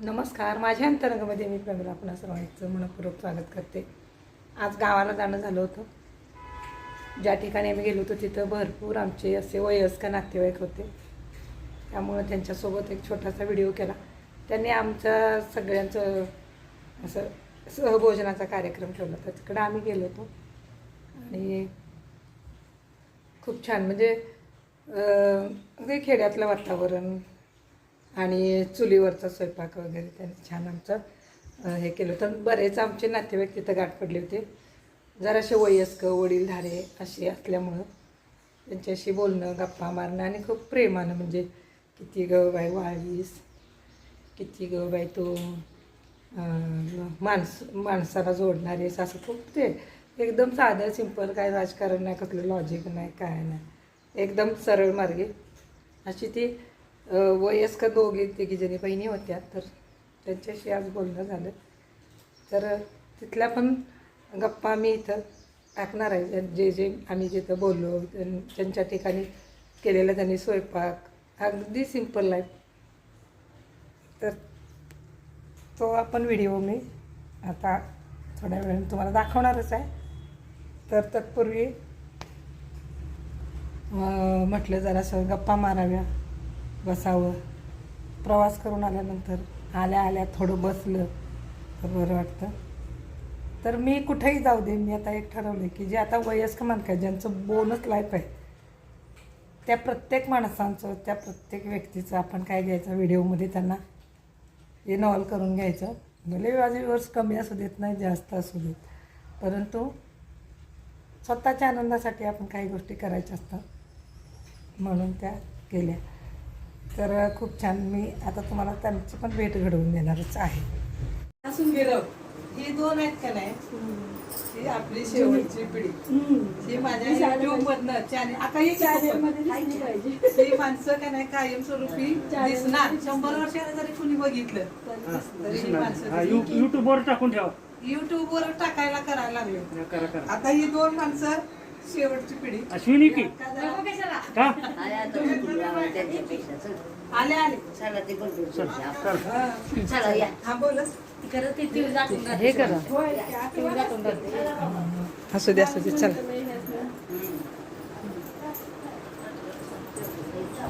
नमस्कार. माझ्या अंतरंगामध्ये मी प्रमिला आपणा सर्वांचं मनपूर्वक स्वागत करते. आज गावाला जाणं झालं होतं. ज्या ठिकाणी आम्ही गेलो होतो तिथं भरपूर आमचे असे वयस्कर नातेवाईक होते. त्यामुळं त्यांच्यासोबत एक छोटासा व्हिडिओ केला. त्यांनी आमच्या सगळ्यांचं असं सहभोजनाचा कार्यक्रम ठेवला. होता तिकडं आम्ही गेलो होतो. आणि खूप छान. म्हणजे खेड्यातलं वातावरण आणि चुलीवरचा स्वयंपाक वगैरे त्यांनी छान आमचं हे केलं होतं. बरेच आमचे नातेवाईक तिथं गाठ पडले होते. जरासे वयस्क वडीलधारे असे असल्यामुळं त्यांच्याशी बोलणं गप्पा मारणं आणि खूप प्रेमानं म्हणजे किती ग बाई वाळीस किती ग बाई तू माणस माणसाला जोडणारेस असं खूप ते एकदम साधं सिंपल काय राजकारण नाही कसलं लॉजिक नाही काय नाही. एकदम सरळ मार्गे. अशी ती वयस्कर दोघी तिघी जणी बहिणी होत्या तर त्यांच्याशी आज बोलणं झालं. तर तिथल्या पण गप्पा मी इथं टाकणार आहे. जे जे आम्ही जिथं बोललो त्यां- त्यांच्या ठिकाणी केलेला त्यांनी स्वयंपाक. अगदी सिंपल लाईफ तर तो आपण व्हिडिओ मी आता थोड्या वेळाने तुम्हाला दाखवणारच आहे. तर तत्पूर्वी म्हटलं जरासं गप्पा माराव्या. बसावं. प्रवास करून आल्यानंतर आल्या आल्या थोडं बसलं तर बरं वाटतं. तर मी कुठेही जाऊ दे मी आता एक ठरवलं की जे आता वयस्क माणसं आहे ज्यांचं बोनस लाईफ आहे त्या प्रत्येक माणसांचं त्या प्रत्येक व्यक्तीचं आपण काय घ्यायचं? व्हिडिओमध्ये त्यांना इनॉल करून घ्यायचं. भले माझे व्ह्युअर्स कमी असू देत नाही जास्त असू देत. परंतु स्वतःच्या आनंदासाठी आपण काही गोष्टी करायच्या असतात. म्हणून त्या केल्या. तर खूप छान मी आता तुम्हाला त्यांची पण भेट घडवून देणारच आहे. असून गेलो ही दोन आहेत का नाही? ही आपली शेवटची पिढी. ही माझ्या चॅनल आता ही ही माणसं का नाही कायमस्वरूपी दिसणार. शंभर वर्षाला जरी कुणी बघितलं तरी ही माणसं युट्यूबवर टाकून ठेवा. युट्यूब वर टाकायला करायला लागले. करा करा. आता ही दोन माणसं शेवटची पिढी. अश्विनी की? का आले आले. चला ते. चल हा. करा. असू दे असू दे चला.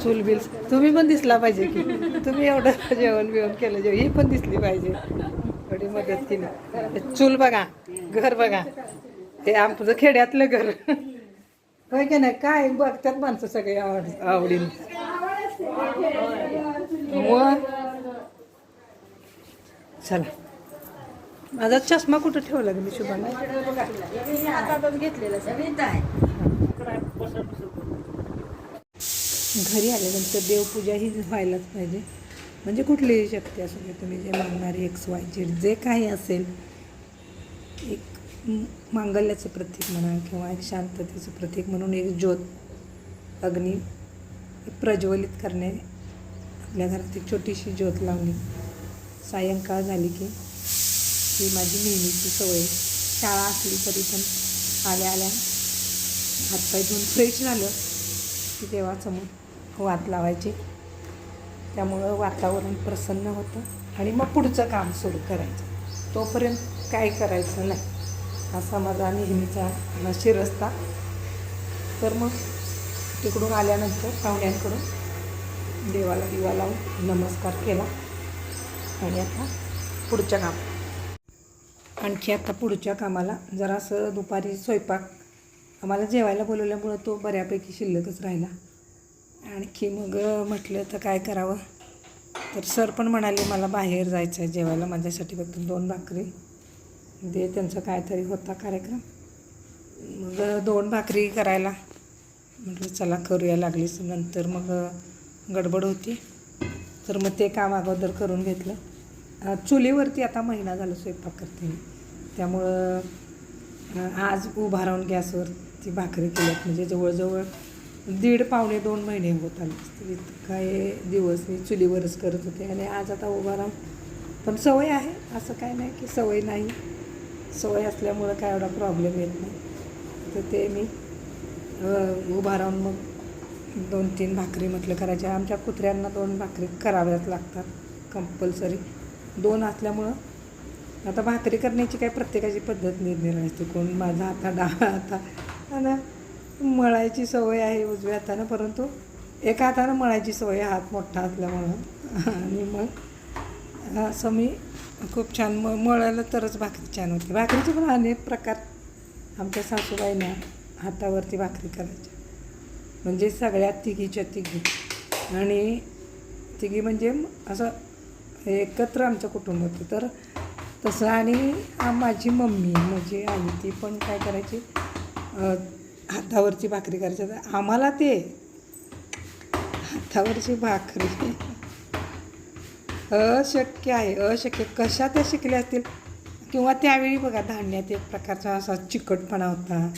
चूल बिल. तुम्ही पण दिसला पाहिजे की. तुम्ही एवढं जेवण बिवण केलं जेवण ही पण दिसली पाहिजे. थोडी मदत केली. चूल बघा घर बघा. हे आमचं खेड्यातलं घर. होय की नाही? काय बघतात माणसं सगळे आवड आवडीने? मग? चला. माझा चष्मा कुठं ठेवला ग मी शुभाला घरी आल्यानंतर देवपूजा ही व्हायलाच पाहिजे. म्हणजे कुठलीही शक्ती असू दे तुम्ही जे मागणारे एक्स वाय झेड जे काही असेल एक मांगल्याचं प्रतीक म्हणा किंवा एक शांततेचं प्रतीक म्हणून एक ज्योत अग्नी प्रज्वलित करणे. आपल्या घरात एक छोटीशी ज्योत लावणे. सायंकाळ झाली की ही माझी नेहमीची सवय. शाळा असली तरी पण आल्या आल्या हातपाय धुवून फ्रेश झालं की देवासमोर वात लावायची. त्यामुळं वातावरण प्रसन्न होतं आणि मग पुढचं काम सुरू करायचं. तोपर्यंत काय करायचं नाही. असा माझा नेहमीचा शिरस्ता. तर मग तिकडून आल्यानंतर पाहुण्यांकडून देवाला दिवा लावून नमस्कार केला. आणि आता पुढच्या काम. आणखी आता पुढच्या कामाला जरासं दुपारी स्वयंपाक. आम्हाला जेवायला बोलवल्यामुळं तो बऱ्यापैकी शिल्लकच राहिला. आणखी मग म्हटलं तर काय करावं? तर सर पण म्हणाले मला बाहेर जायचं आहे जेवायला. माझ्यासाठी फक्त दोन भाकरी दे. त्यांचा काहीतरी होता कार्यक्रम. मग दोन भाकरी करायला म्हटलं चला करूया. लागलीच. नंतर मग गडबड होती. तर मग ते काम अगोदर करून घेतलं. चुलीवरती आता महिना झाला स्वयंपाक करते मी. त्यामुळं आज उभा राहून गॅसवरती भाकरी केल्यात म्हणजे जवळजवळ दीड पावणे दोन महिने होत आले असतील. इतकं दिवस मी चुलीवरच करत होते. आणि आज आता उभा राहून पण सवय आहे. असं काय नाही की सवय नाही. सवय असल्यामुळं काय एवढा प्रॉब्लेम येत नाही. तर ते मी उभा राहून मग दोन तीन भाकरी म्हटलं करायच्या. आमच्या कुत्र्यांना दोन भाकरी कराव्याच लागतात कंपल्सरी दोन असल्यामुळं आता भाकरी करण्याची काय प्रत्येकाची पद्धत निर्णय असते कोण माझा हाता डावा हाता आणि मळायची सवय आहे उजव्या हातानं परंतु एका हातानं मळायची सवय हात मोठा असल्यामुळं. आणि मग असं मी खूप छान म मळायला तरच भाकरी छान होते. भाकरीचे पण अनेक प्रकार आमच्या सासूबाईंना हातावरती भाकरी करायच्या. म्हणजे सगळ्यात तिघीच्या तिघी. आणि तिघी म्हणजे असं एकत्र आमचं कुटुंब होतं. तर तसं आणि माझी मम्मी माझी आई ती पण काय करायची? हातावरची भाकरी करायची. तर आम्हाला ते हातावरची भाकरी अशक्य आहे अशक्य. कशा त्या शिकल्या असतील? किंवा त्यावेळी बघा धान्यात एक प्रकारचा असा चिकटपणा होता.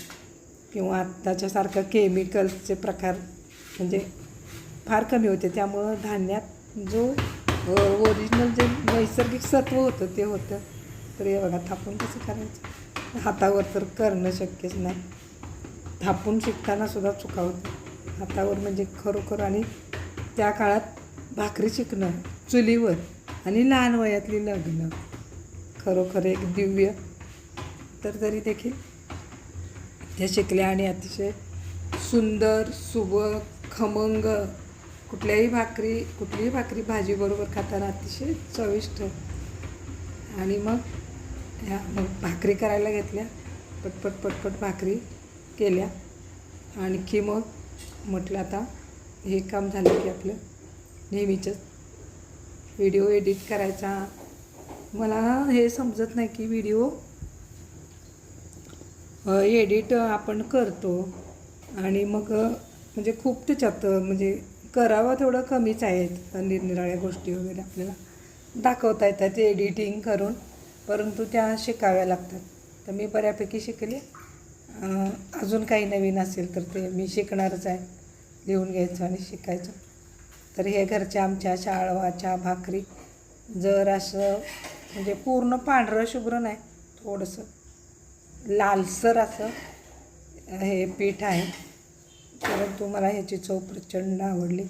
किंवा आत्ताच्यासारखं केमिकल्सचे प्रकार म्हणजे फार कमी होते. त्यामुळं धान्यात जो ओरिजिनल जे नैसर्गिक सत्व होतं ते होतं. तर हे बघा थापून कसं करायचं? हातावर तर करणं शक्यच नाही. थापून शिकताना सुद्धा चुका होत्या हातावर म्हणजे खरोखर आणि त्या काळात भाकरी शिकणं चुलीवर आणि लहान वयातली लग्न खरोखर एक दिव्य. तर तरी देखील ह्या शिकल्या आणि अतिशय सुंदर सुबक खमंग कुठल्याही भाकरी कुठलीही भाकरी भाजीबरोबर खाताना अतिशय चविष्ट. आणि मग ह्या मग भाकरी करायला घेतल्या. पटपट पटपट भाकरी केल्या. आणखी मग म्हटलं आता हे काम झालं की आपलं नेहमीचंच व्हिडिओ एडिट करायचा. मला हे समजत नाही की व्हिडिओ एडिट आपण करतो. आणि मग म्हणजे खूप त्याच्यात म्हणजे करावं थोडं कमीच आहे निरनिराळ्या गोष्टी वगैरे आपल्याला दाखवता येतात एडिटिंग करून परंतु त्या शिकाव्या लागतात. तर मी बऱ्यापैकी शिकले. अजून काही नवीन असेल तर ते मी शिकणारच आहे. लिहून घ्यायचं आणि शिकायचं. तर हे घरच्या आमच्या शाळवाच्या भाकरी. जर असं म्हणजे पूर्ण पांढरं शुभ्र नाही थोडंसं. लालसर असं हे पीठ आहे. परंतु मला ह्याची चव प्रचंड आवडली.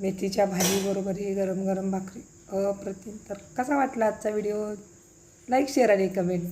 मेथीच्या भाजीबरोबर ही गरम गरम भाकरी अप्रतिम. तर कसा वाटला आजचा व्हिडिओ? लाईक शेअर आणि कमेंट.